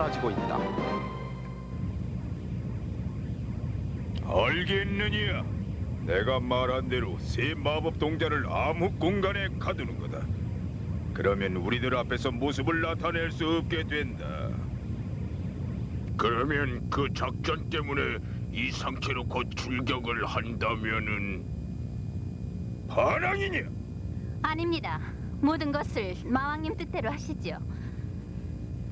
사라지고 있다. 알겠느냐? 내가 말한 대로 새 마법 동자를 암흑 공간에 가두는 거다. 그러면 우리들 앞에서 모습을 나타낼 수 없게 된다. 그러면 그 작전 때문에 이 상태로 곧 출격을 한다면은 반항이냐? 아닙니다. 모든 것을 마왕님 뜻대로 하시죠.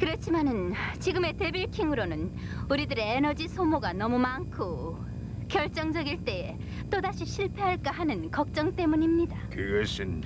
그렇지만은 지금의 데빌킹으로는 우리들의 에너지 소모가 너무 많고 결정적일 때에 또다시 실패할까 하는 걱정 때문입니다. 그것은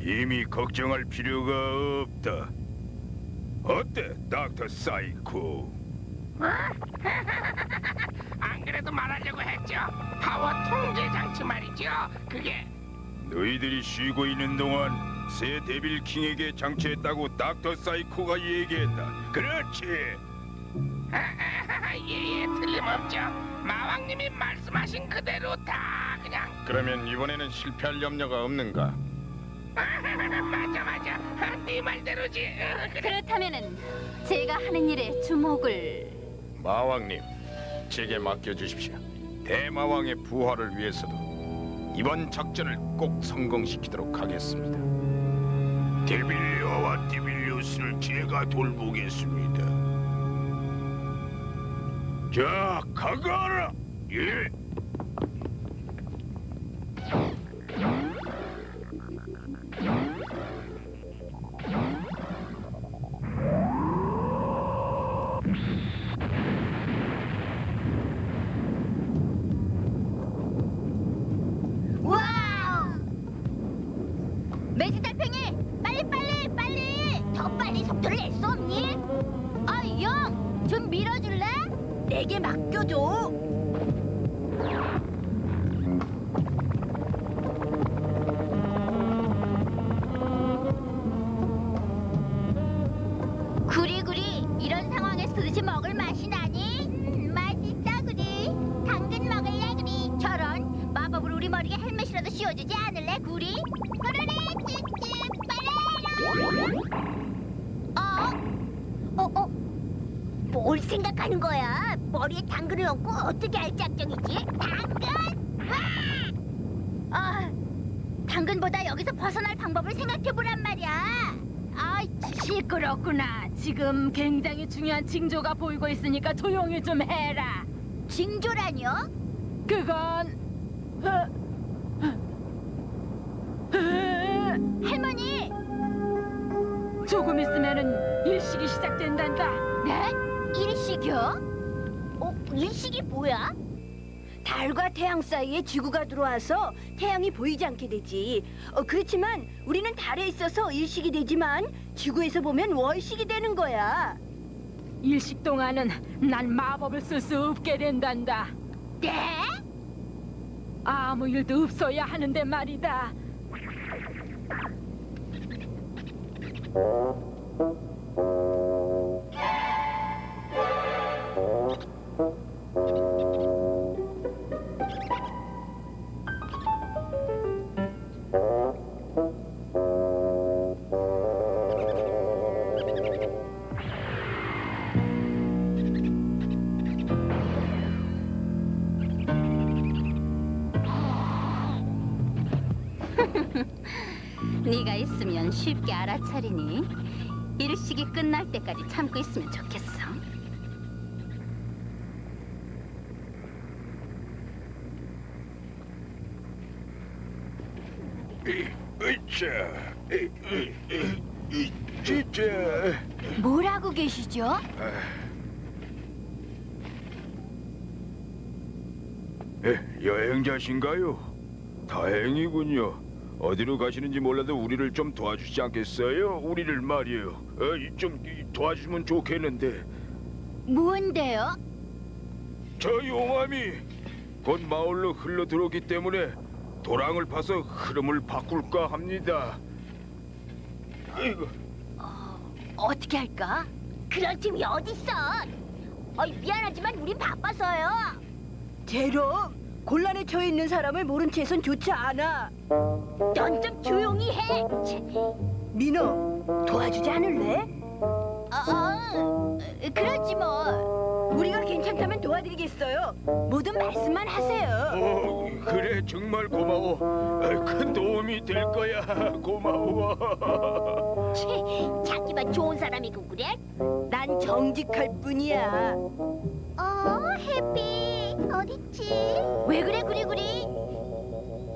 이미 걱정할 필요가 없다. 어때, 닥터 사이코? 안 그래도 말하려고 했죠. 파워 통제 장치 말이죠. 그게 너희들이 쉬고 있는 동안 새 데빌 킹에게 장치했다고 닥터 사이코가 얘기했다. 그렇지. 예예 틀림없죠. 마왕님이 말씀하신 그대로 다 그냥 그러면 이번에는 실패할 염려가 없는가? 맞아 맞아. 네 말대로지. 어, 그래. 그렇다면은 제가 하는 일에 주목을 마왕님, 제게 맡겨주십시오. 대마왕의 부활을 위해서도 이번 작전을 꼭 성공시키도록 하겠습니다. 데빌리오와 디빌리우스를 제가 돌보겠습니다. 자, 가거라. 예. 와우! 매지 달팽이 속도를 낼 수 없니? 아영좀 밀어줄래? 내게 맡겨줘. 당근보다 여기서 벗어날 방법을 생각해보란 말이야 아, 시끄럽구나. 지금 굉장히 중요한 징조가 보이고 있으니까 조용히 좀 해라. 징조라뇨? 그건 할머니! 조금 있으면은 일식이 시작된단다. 네? 일식이요? 어, 일식이 뭐야? 달과 태양 사이에 지구가 들어와서 태양이 보이지 않게 되지. 어, 그렇지만 우리는 달에 있어서 일식이 되지만 지구에서 보면 월식이 되는 거야. 일식 동안은 난 마법을 쓸 수 없게 된단다. 네? 아무 일도 없어야 하는데 말이다. 알아차리니 일식이 끝날 때까지 참고 있으면 좋겠어. 으쌰. 진짜. 뭘 하고 계시죠? 에, 여행자신가요? 다행이군요. 어디로 가시는지 몰라도 우리를 좀 도와주시지 않겠어요? 우리를 말이에요. 어, 이, 좀 이, 도와주시면 좋겠는데. 뭔데요? 저 용암이 곧 마을로 흘러 들어오기 때문에 도랑을 파서 흐름을 바꿀까 합니다. 아이고, 어떻게 할까? 그럴 팀이 어딨어? 어이, 미안하지만 우린 바빠서요. 제롬, 곤란에 처해 있는 사람을 모른 채선 좋지 않아. 넌 좀 조용히 해. 치, 민호, 도와주지 않을래? 어, 어, 그렇지 뭐. 우리가 괜찮다면 도와드리겠어요. 뭐든 말씀만 하세요. 어, 그래 정말 고마워. 아, 큰 도움이 될 거야. 고마워. 치, 자기만 좋은 사람이고 그래? 난 정직할 뿐이야. 어, 해피 어딨지? 왜 그래 구리구리?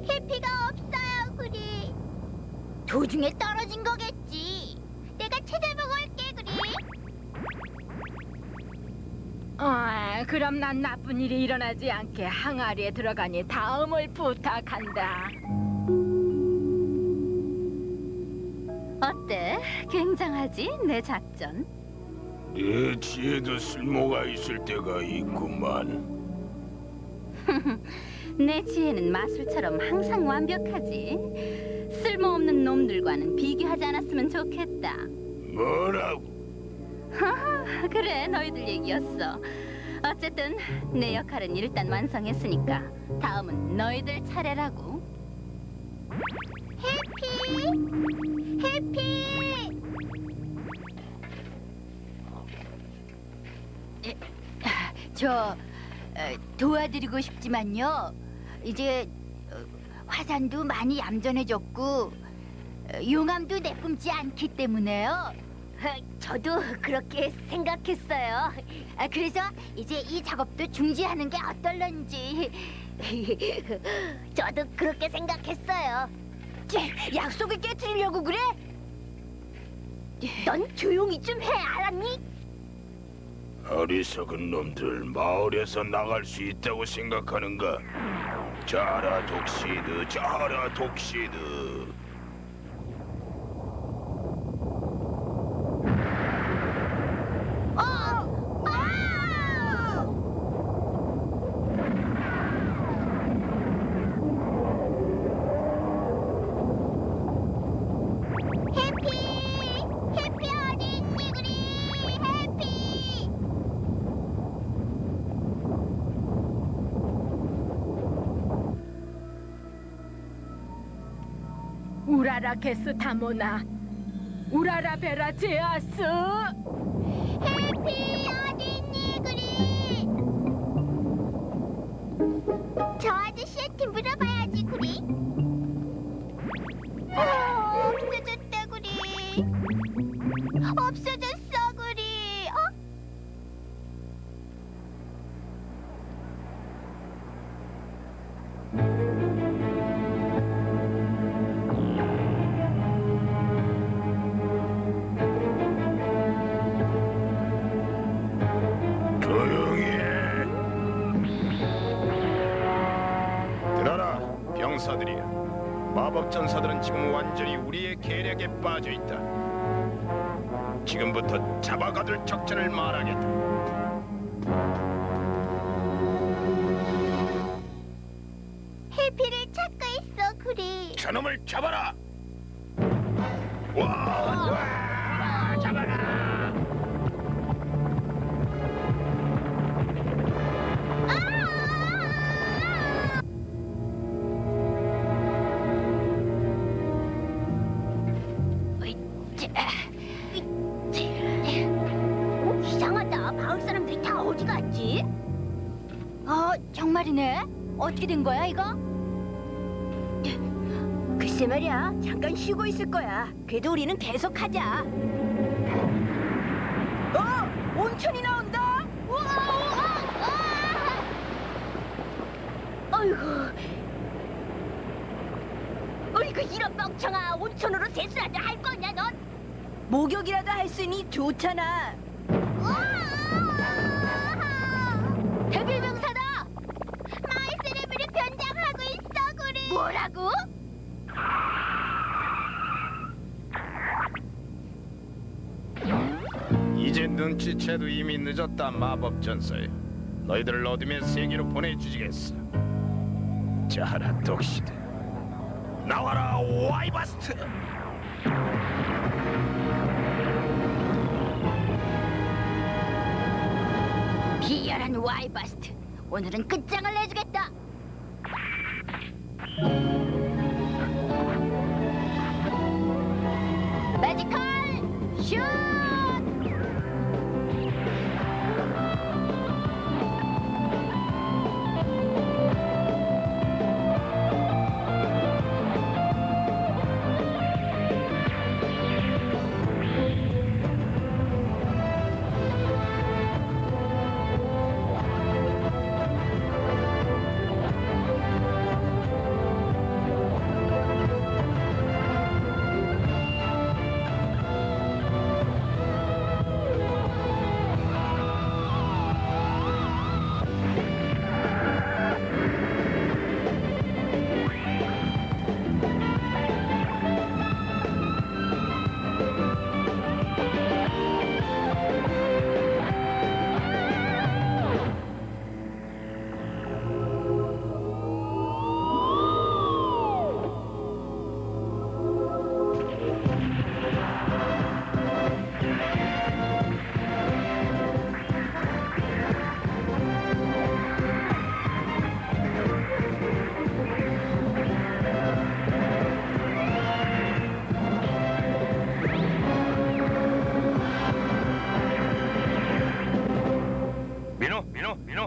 해피가 없어요 구리. 도중에 떨어진 거겠지. 내가 찾아보고 올게 구리. 아, 그럼 난 나쁜 일이 일어나지 않게 항아리에 들어가니 다음을 부탁한다. 어때? 굉장하지? 내 작전. 내 지혜도 쓸모가 있을 때가 있구만. 내 지혜는 마술처럼 항상 완벽하지. 쓸모없는 놈들과는 비교하지 않았으면 좋겠다. 뭐라고? 하하, 그래, 너희들 얘기였어. 어쨌든 내 역할은 일단 완성했으니까 다음은 너희들 차례라고. 해피, 해피. 저 어, 도와드리고 싶지만요. 이제 어, 화산도 많이 얌전해졌고 어, 용암도 내뿜지 않기 때문에요. 어, 저도 그렇게 생각했어요. 아, 그래서 이제 이 작업도 중지하는 게 어떨런지. 저도 그렇게 생각했어요. 약속을 깨뜨리려고 그래? 넌 조용히 좀 해, 알았니? 어리석은 놈들 마을에서 나갈 수 있다고 생각하는가? 자라 독시드, 자라 독시드. 우라라 게스 타모나, 우라라 베라 제아스. 해피 어디 있니 그리? 저 아저씨의 팀 물어봐야지 구리. 어, 없어졌다 구리. 없어졌어 병사들이여 마법 전사들은 지금 완전히 우리의 계략에 빠져 있다. 지금부터 잡아가둘 작전을 말하겠다 정말이네. 어떻게 된 거야, 이거? 글쎄 말이야. 잠깐 쉬고 있을 거야. 그래도 우리는 계속 하자. 어, 온천이 나온다. 우와, 우와, 우와! 어이구. 어이구, 이런 멍청아. 온천으로 세수라도 할 거냐, 넌? 목욕이라도 할수 있니 좋잖아. 대bil 뭐라고? 이제 눈치채도 이미 늦었다 마법 전사여 너희들을 어둠의 세계로 보내주시겠어? 자라 독시드 나와라 와이바스트! 비열한 와이바스트 오늘은 끝장을 내주겠다 매지컬 슛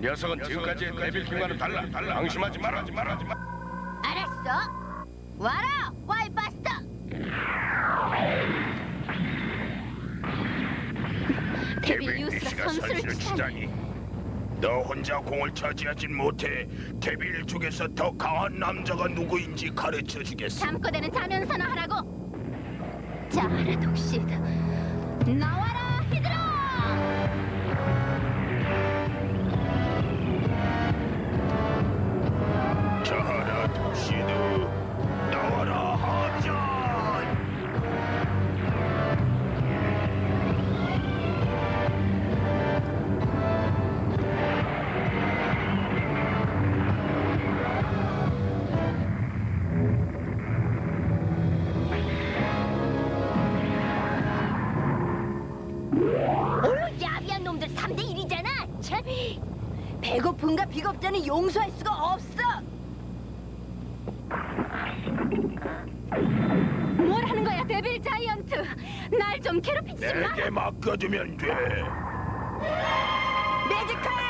녀석은 지금까지의 데빌 킹과는 달라. 방심하지 마라. 말하지 마. 알았어. 와라, 와이파스터. 데빌 유스가 선수를 치다니. 너 혼자 공을 차지하진 못해. 데빌 중에서 더 강한 남자가 누구인지 가르쳐 주겠어. 잠꼬대는 자면서나 하라고. 자라 독시드. 나와라 히드라. 배고픔과 비겁자는 용서할 수가 없어. 뭘 하는 거야, 데빌 자이언트? 날 좀 괴롭히지 마. 내게 맡겨주면 돼. 매지컬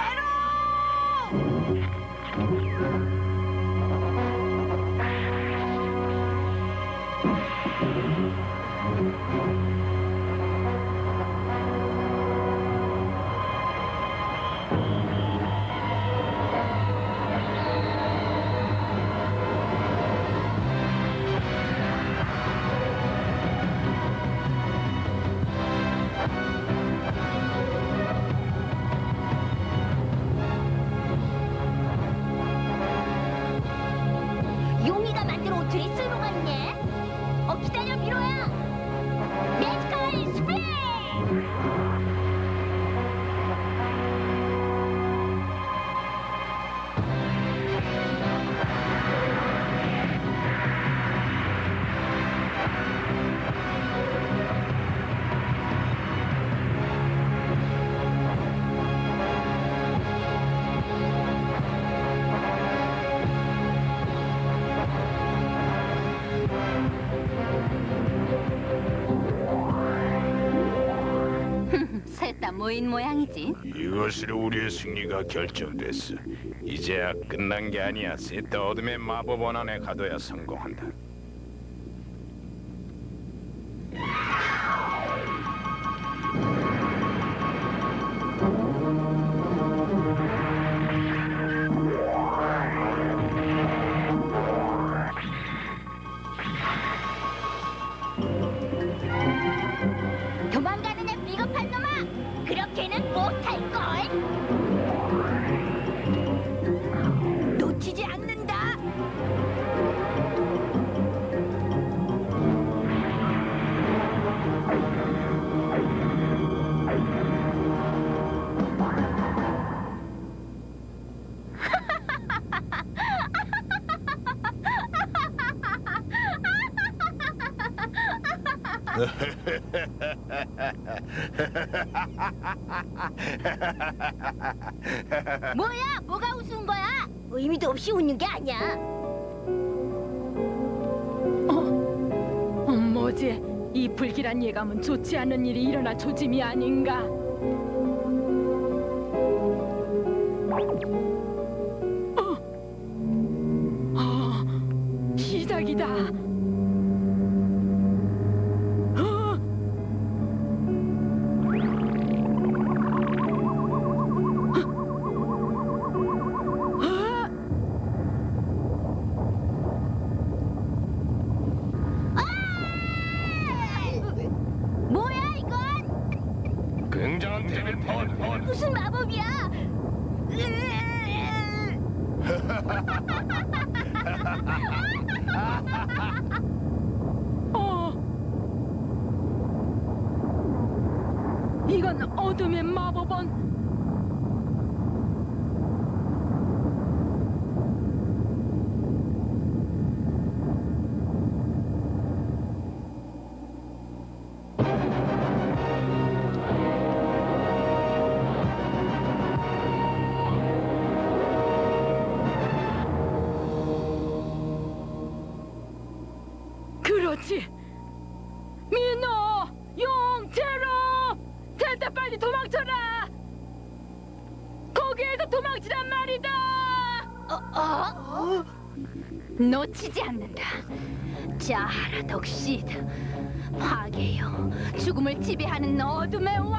모인 모양이지. 이것으로 우리의 승리가 결정됐어. 이제야 끝난 게 아니야. 셋다 어둠의 마법 원안에 가둬야 성공한다. 뭐야? 뭐가 우스운 거야? 의미도 없이 웃는 게 아니야. 어, 뭐지? 이 불길한 예감은 좋지 않은 일이 일어날 조짐이 아닌가? 어둠 놓치지 않는다. 자하라 덕시드, 화계여, 죽음을 지배하는 어둠의 왕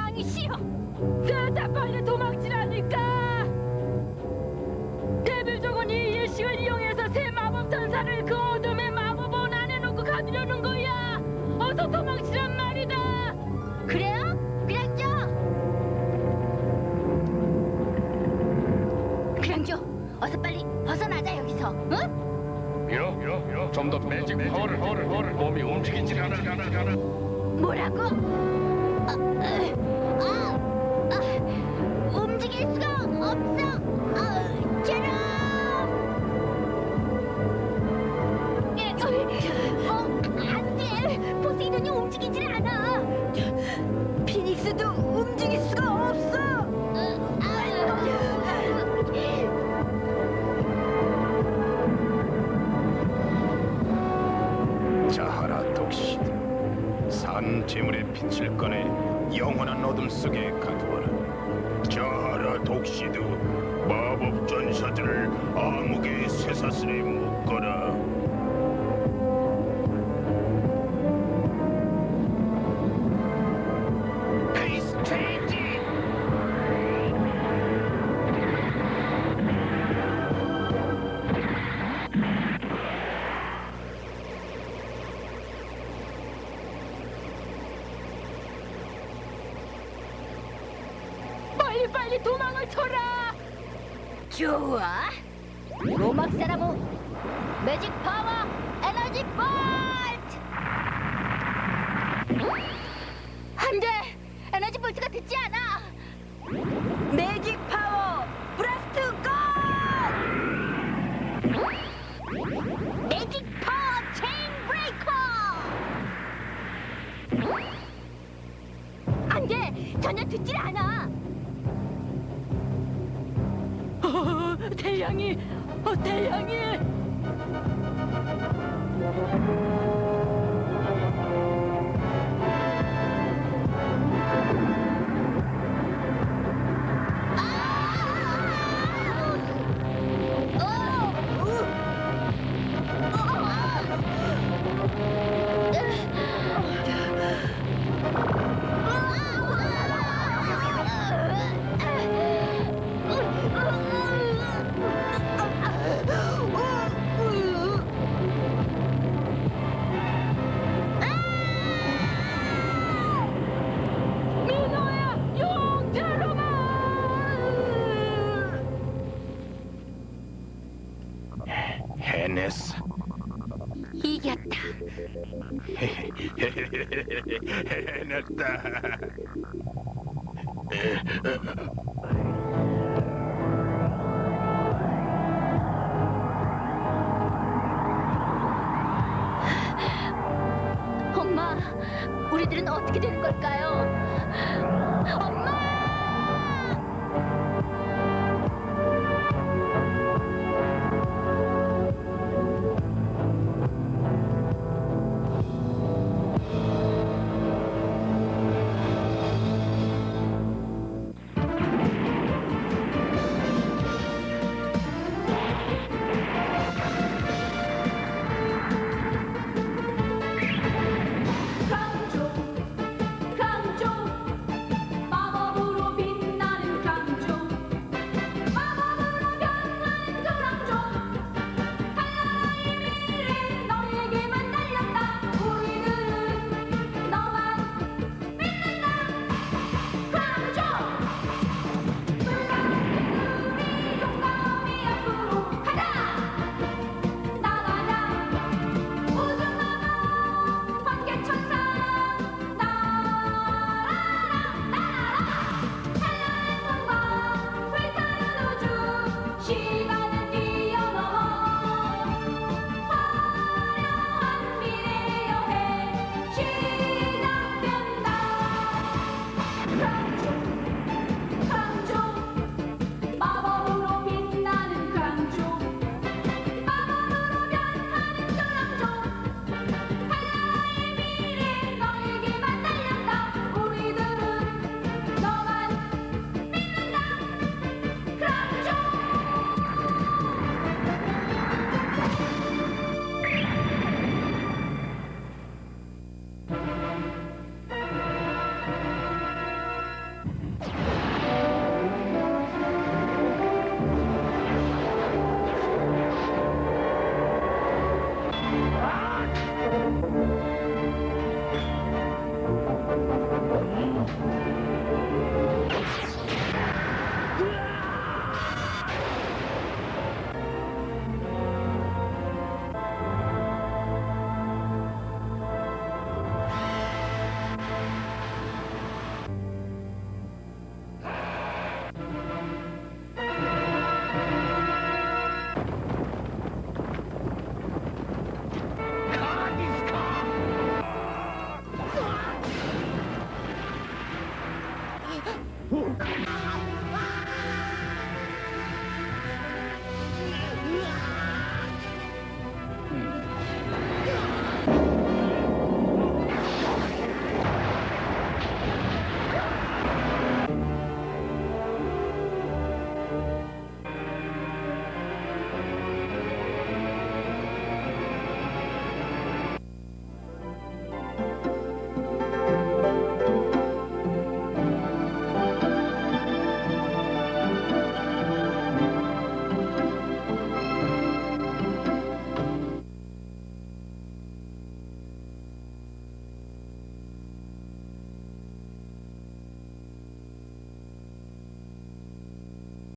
움직이질 않아 않아 뭐라고? 아, 아, 아, 아, 움직일 수가 없어. 아, 제롬! 어, 안 돼. 포세이돈이 움직이질 않아. 피닉스도 움직일 빛을 꺼내 영원한 어둠 속에 가두어라. 자하라 독시드 마법 전사들을 암흑의 쇠사슬에 묶어라 빨리 빨리 도망을 쳐라. 좋아. 로막 사라모 매직 파워 에너지 볼트. 안 돼. 에너지 볼트가 듣지 않아. 태양이, 어, 태양이. 해냈다 엄마, 우리들은 어떻게 되는 걸까요? 엄마!